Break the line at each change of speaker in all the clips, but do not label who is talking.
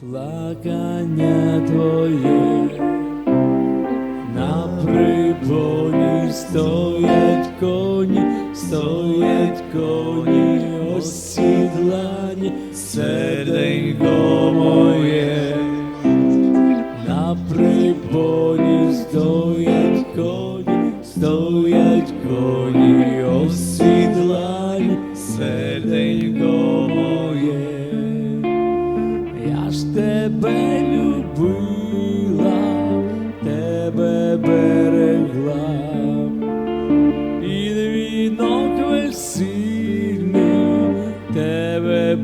Плакання твоє на прибоні стоять коні, стоять коні осідлані, серденько моє,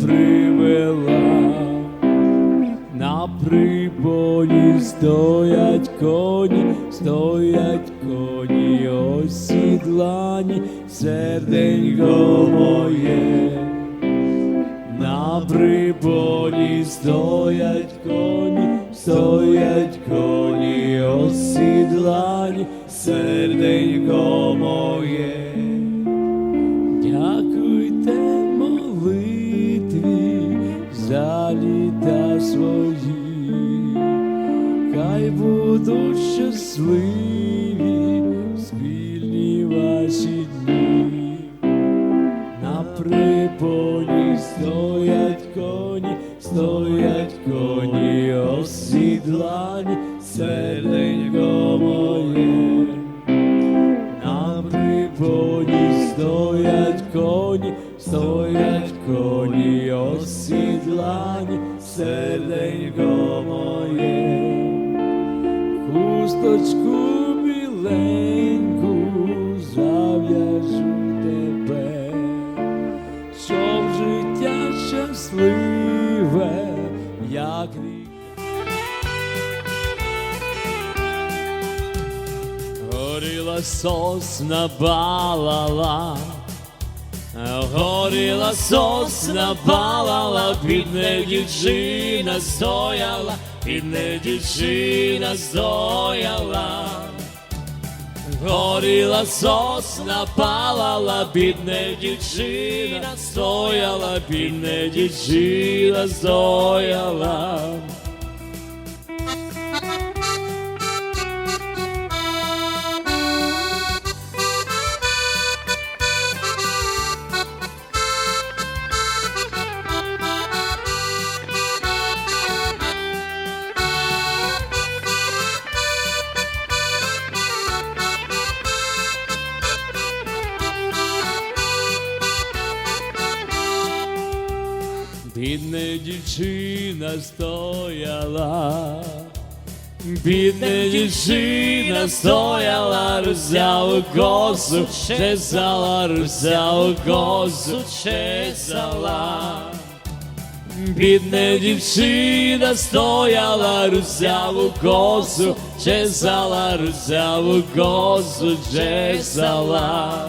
привела, на прибоні стоять коні, стоять коні осідлані, серденько моє. На приболі стоять коні, стоять коні осідлані, серденько моє. Будуть щасливі спільні ваші дні. На припоні стоять коні, стоять коні осідлані, серденько моє. На припоні стоять коні, стоять коні осідлані, Горіла сосна балала, горіла сосна балала, бідна дівчина стояла, бідна дівчина стояла. Горіла сосна палала, бідна дівчина стояла, бідна дівчина стояла. Стояла, бідна дівчина стояла, роззяла косу, чесала, роззяла косу, чесала. Бідна дівчина стояла, роззяву косу, чесала, роззяву косу, чесала.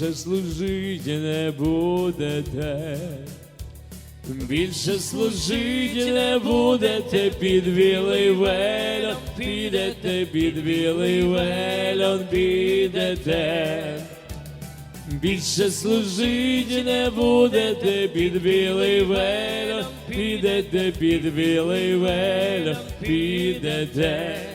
Більше служить не будете, більше служить не будете під білий вельон, підете під білий вельон, підете. Більше служить не будете під білий вело, підете під білий вело, підете.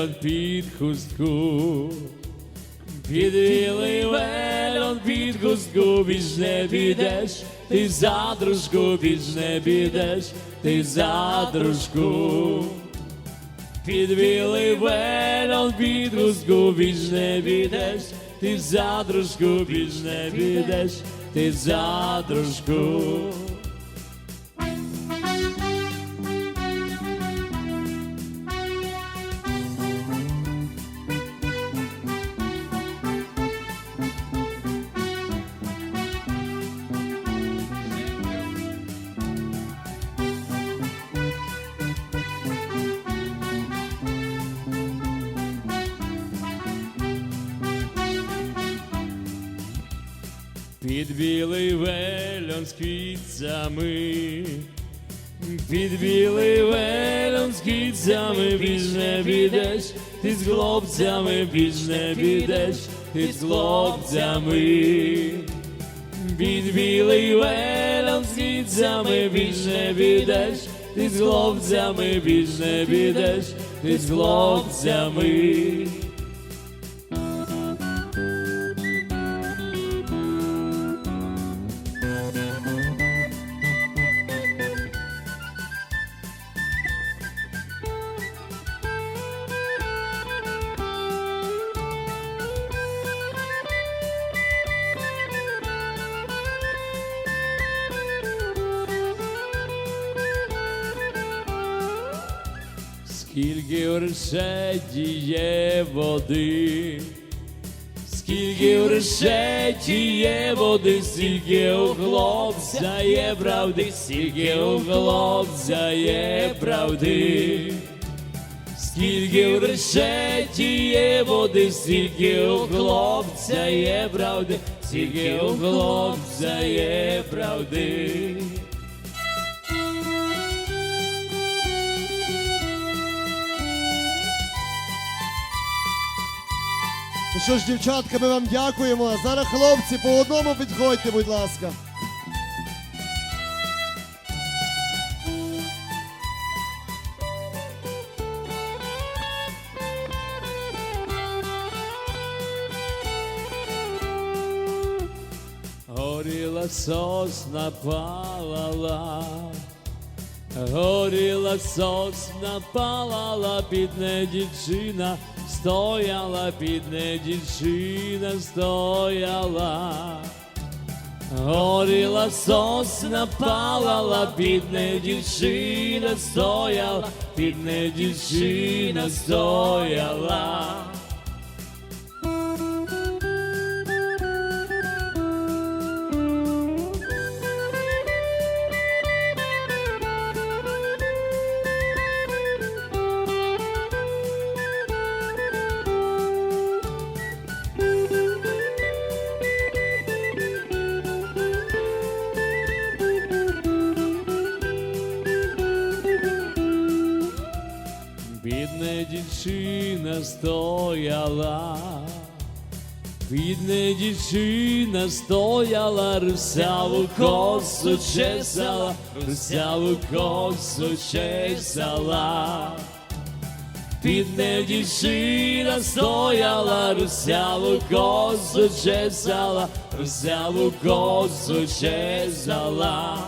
Вельон, під хустку, під білий під хустку, більш не підеш, ти за дружку, більш не підеш, ти за дружку. Під білий вельон, під хустку, більш не підеш, ти за дружку, більш не підеш, ти за дружку. Під білий вельон з квітцями, під білий вельон з квітцями більш не підеш, ти з хлопцями більш не підеш, ти з хлопцями. Під білий вельон з квітцями більш не підеш, ти з хлопцями більш не підеш, ти з хлопцями. Скільки в решеті є води, скільки в решеті є води, стільки у хлопця є правди, стільки у хлопця є правди. Скільки в решеті є води, стільки у хлопця є правди, стільки у хлопця є правди.
Що ж, дівчатка, ми вам дякуємо. А Зараз хлопці по одному підходьте, будь ласка.
Горіла сосна палала, горіла сосна палала, бідна дівчина стояла, бідна дівчина стояла. Горіла сосна палала, бідна дівчина стояла, бідна дівчина стояла. Стояла, бідна дівчина стояла, русяву косу чесала, русяву косу чесала. Бідна дівчина стояла, русяву косу чесала, русяву косу чесала.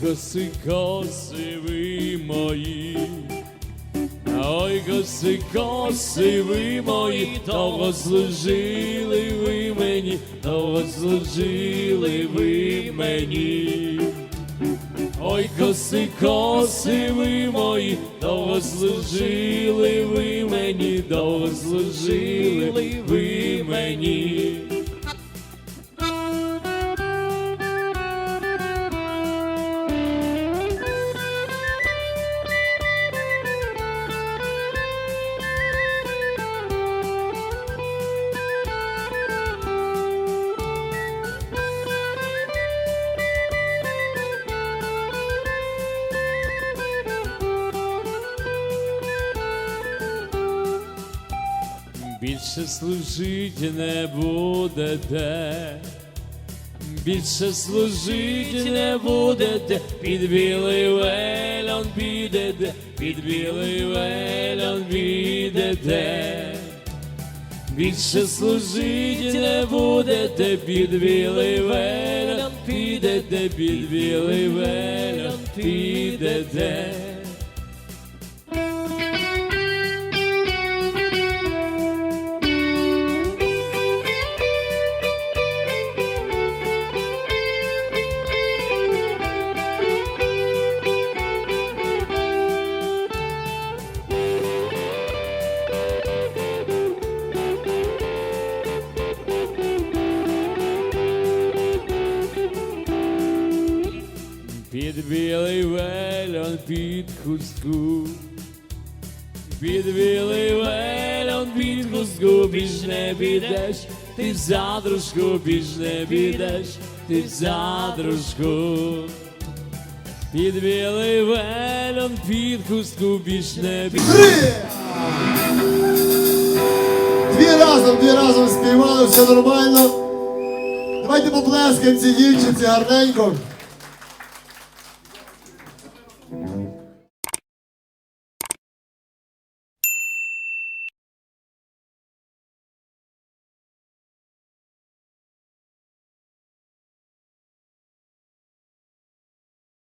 Коси, коси ви мої. Ой, коси, коси ви мої, довго служили ви мені, довго служили ви мені. Ой, коси, коси ви мої, довго служили ви мені, довго служили ви мені. Більше служить не будете, більше служить не будете, під білий вельон підете, під білий вельон підете. Більше служить не будете, під білий вельон підете, під білий вельон підете. Під білий вельон, під хустку, під білий вельон, під хустку, біж не підеш, ти за дружку, біж не підеш, ти за дружку. Під білий вельон, під хустку, біж не підеш.
Дві разом, дві разом співали, все нормально. Давайте поплескаємо цій дівчинці гарненько.